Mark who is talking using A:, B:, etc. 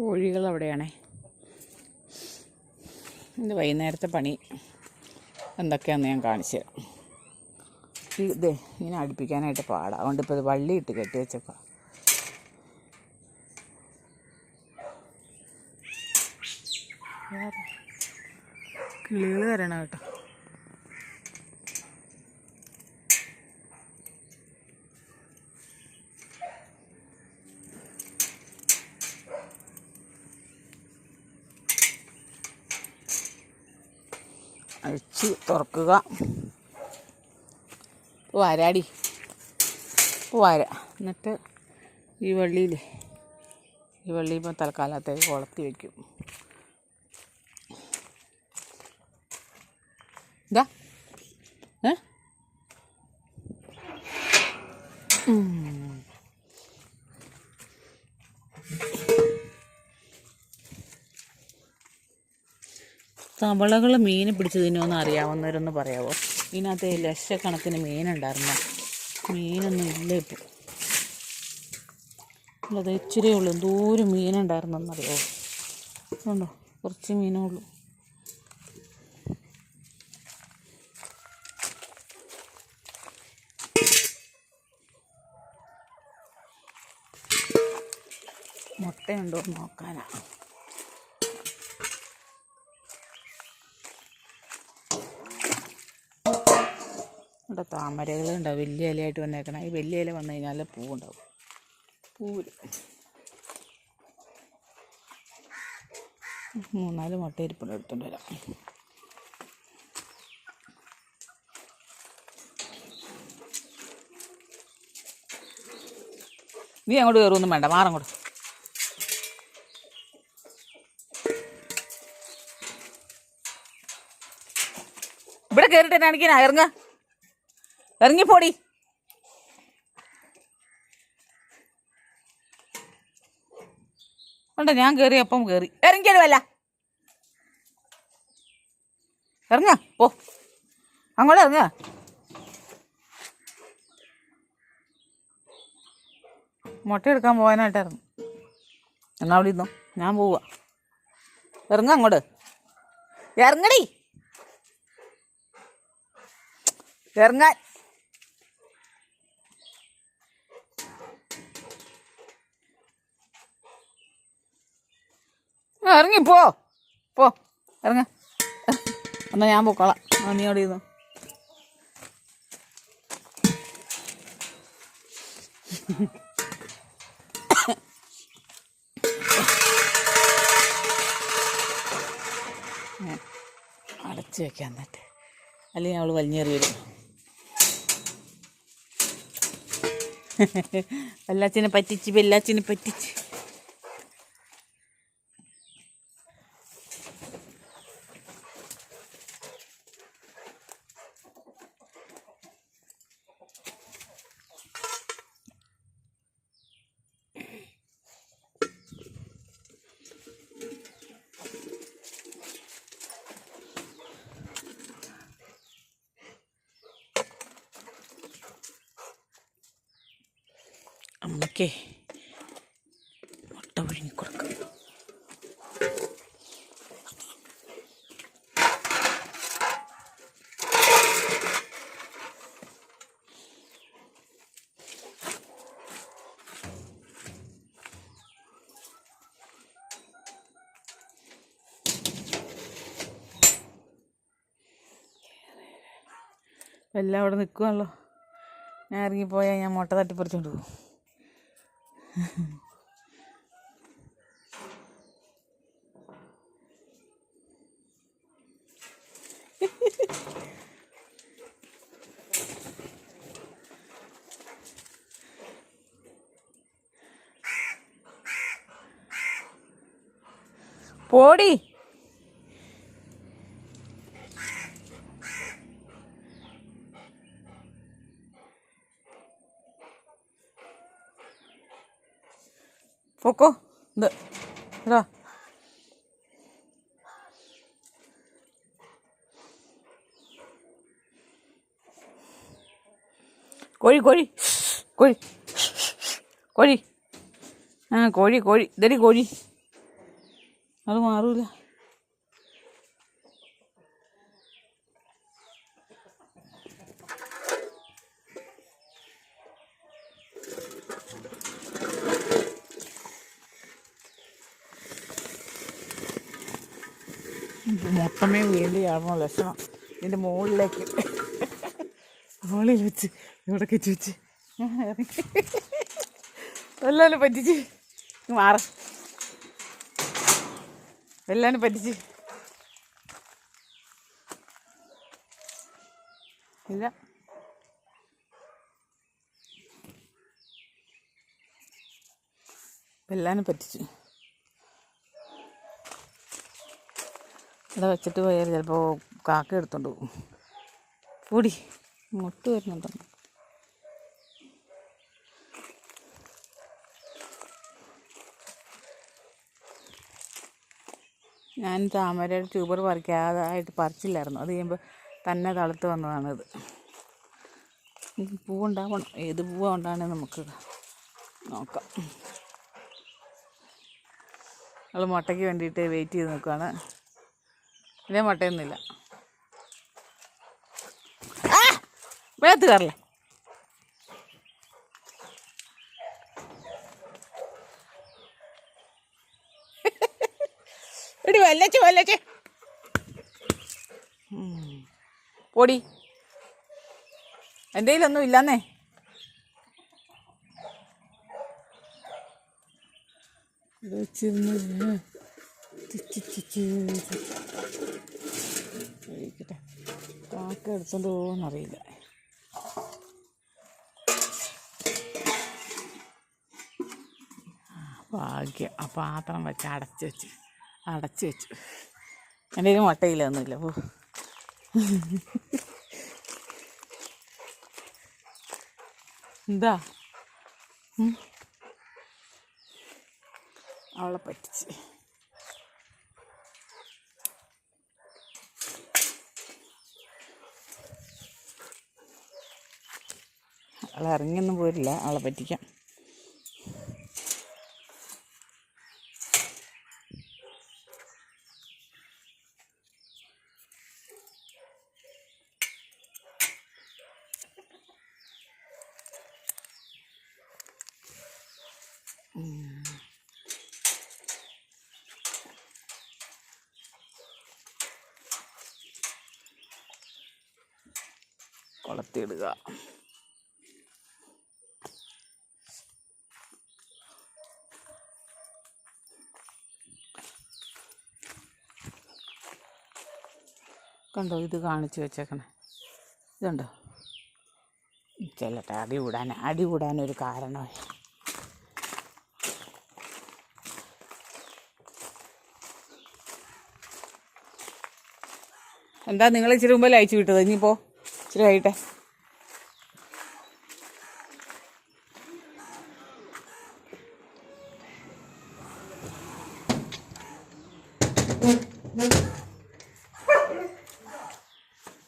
A: കോഴികൾ അവിടെയാണേ ഇത് വൈകുന്നേരത്തെ പണി എന്തൊക്കെയാണെന്ന് ഞാൻ കാണിച്ചു തരാം. ഇത് ഇങ്ങനെ അടുപ്പിക്കാനായിട്ട് പാടാം. അതുകൊണ്ട് ഇപ്പോൾ ഇത് വള്ളി ഇട്ട് കെട്ടി വെച്ചപ്പോൾ കിളികൾ വരണം കേട്ടോ. അഴിച്ച് തുറക്കുക. വരാടി. വര. എന്നിട്ട് ഈ വള്ളിയിൽ ഈ വള്ളി ഇപ്പോൾ തൽക്കാലത്തേക്ക് കൊളത്തി വയ്ക്കും ഇതാ. ഏ? തവളകൾ മീൻ പിടിച്ചതിനൊന്നും അറിയാവുന്നവരൊന്ന് പറയാവോ? ഇതിനകത്ത് ലക്ഷക്കണക്കിന് മീനുണ്ടായിരുന്നു. മീനൊന്നും ഇല്ല ഇപ്പോൾ അല്ലാതെ ഇച്ചിരി ഉള്ളൂ. എന്തോരം മീനുണ്ടായിരുന്നെന്നറിയാവോ ഉണ്ടോ കുറച്ച് മീനേ ഉള്ളൂ. മുട്ടയുണ്ടോ എന്ന് ഇവിടെ താമരകളുണ്ടാവും. വലിയ ഇലയായിട്ട് വന്നേക്കണം. ഈ വലിയ ഇല വന്നു കഴിഞ്ഞാൽ പൂവുണ്ടാവും. പൂവിൽ. മൂന്നാൽ മുട്ട ഇരിപ്പുണ്ട് എടുത്തുകൊണ്ട് വരാം. നീ അങ്ങോട്ട് കയറുമൊന്നും വേണ്ട. മാറങ്ങോട്ട് ഇവിടെ കയറിട്ട് എന്നാണെങ്കിൽ ഇറങ്ങ. ഇറങ്ങിപ്പോടി. ഉണ്ട് ഞാൻ കേറി അപ്പം കേറി. ഇറങ്ങിയാലും അല്ല ഇറങ്ങ പോ. അങ്ങോട്ട് ഇറങ്ങ. മുട്ട എടുക്കാൻ പോകാനായിട്ടായിരുന്നു എന്നാ അവിടെ ഇരുന്നോ? ഞാൻ പോവുക. ഇറങ്ങ അങ്ങോട്ട്. ഇറങ്ങടി. ഇറങ്ങാൻ. ഇറങ്ങി പോ. പോ. ഇറങ്ങ. എന്നാ ഞാൻ പൊക്കോളാം. നീ അവിടെ ഇരുന്നു. അടച്ച് വെക്കാൻ എന്നിട്ട്. അല്ലെങ്കിൽ അവൾ വലിഞ്ഞേറി വരും. വെല്ലാച്ചിനെ പറ്റിച്ച് വെല്ലാച്ചിനെ പറ്റിച്ച്. അമ്മയ്ക്കേ മുട്ട പുഴുങ്ങി കൊടുക്കാം. എല്ലാം അവിടെ നിൽക്കുമല്ലോ ഞാൻ ഇറങ്ങിപ്പോയാൽ ഞാൻ മുട്ട തട്ടിപ്പറിച്ചുകൊണ്ട് പോകും. പോടി പൊക്കോ. ഇത് ഇതാ കോഴി കോഴി. കോഴി. കോഴി. ആ കോഴി കോഴി. ഇതടി കോഴി. അത് മാറൂല. മൊത്തമേ വീണ്ടും ആവുമ്പോൾ ലക്ഷണം. ഇതിന്റെ മുകളിലേക്ക്. മുകളിൽ വെച്ച് ഇവിടെ കെച്ച് വെച്ച്. ഞാൻ പറ്റിച്ച്. മാറ. എല്ലാവരും പറ്റിച്ച്. ഇല്ല. എല്ലാവരും പറ്റിച്ചു. ഇവിടെ വെച്ചിട്ട് പോയാൽ ചിലപ്പോൾ കാക്ക എടുത്തോണ്ട് പോകും. കൂടി മുട്ട് വരുന്നുണ്ടോ. ഞാൻ താമരയുടെ ട്യൂബർ പറിക്കാതായിട്ട് പറിച്ചില്ലായിരുന്നു. അത് കഴിയുമ്പോൾ തന്നെ തളുത്ത് വന്നതാണിത് പൂവുണ്ടാവണം. ഏത് പൂവാണ് ഉണ്ടാകണമെന്ന് നമുക്ക് നോക്കാം. നമ്മൾ മുട്ടയ്ക്ക് വേണ്ടിയിട്ട് വെയിറ്റ് ചെയ്ത് നിൽക്കുകയാണ് ഇതേ മുട്ടയൊന്നുമില്ല. വേത്ത് കയറില്ല? ഇടി വല്ലച്ച് വല്ലച്ച്. പൊടി. എന്റെ കയ്യിലൊന്നും ഇല്ലെന്നേ. വെച്ചിരുന്നു കഴിക്കട്ടെ കാക്ക എടുത്തോണ്ട് പോകുമെന്നറിയില്ല ഭാഗ്യം. ആ പാത്രം വെച്ച് അടച്ചു വെച്ച് അടച്ചു വെച്ചു. എന്റെ ഒരു മുട്ടയിലൊന്നുമില്ല പോ. എന്താ. അവളെ പറ്റിച്ച്. അവളെ ഇറങ്ങിയൊന്നും പോരില്ല അവളെ പറ്റിക്കാം. കൊളത്തിയിടുക. കണ്ടോ? ഇത് കാണിച്ചു വെച്ചേക്കണേ. ഇതുണ്ടോ? ചെല്ലട്ടെ അടി കൂടാൻ അടി കൂടാനൊരു കാരണമായി എന്താ നിങ്ങൾ ഇച്ചിരി മുമ്പ് അയച്ചു വിട്ടത്? ഇനിയിപ്പോൾ ഇച്ചിരി കഴിയട്ടെ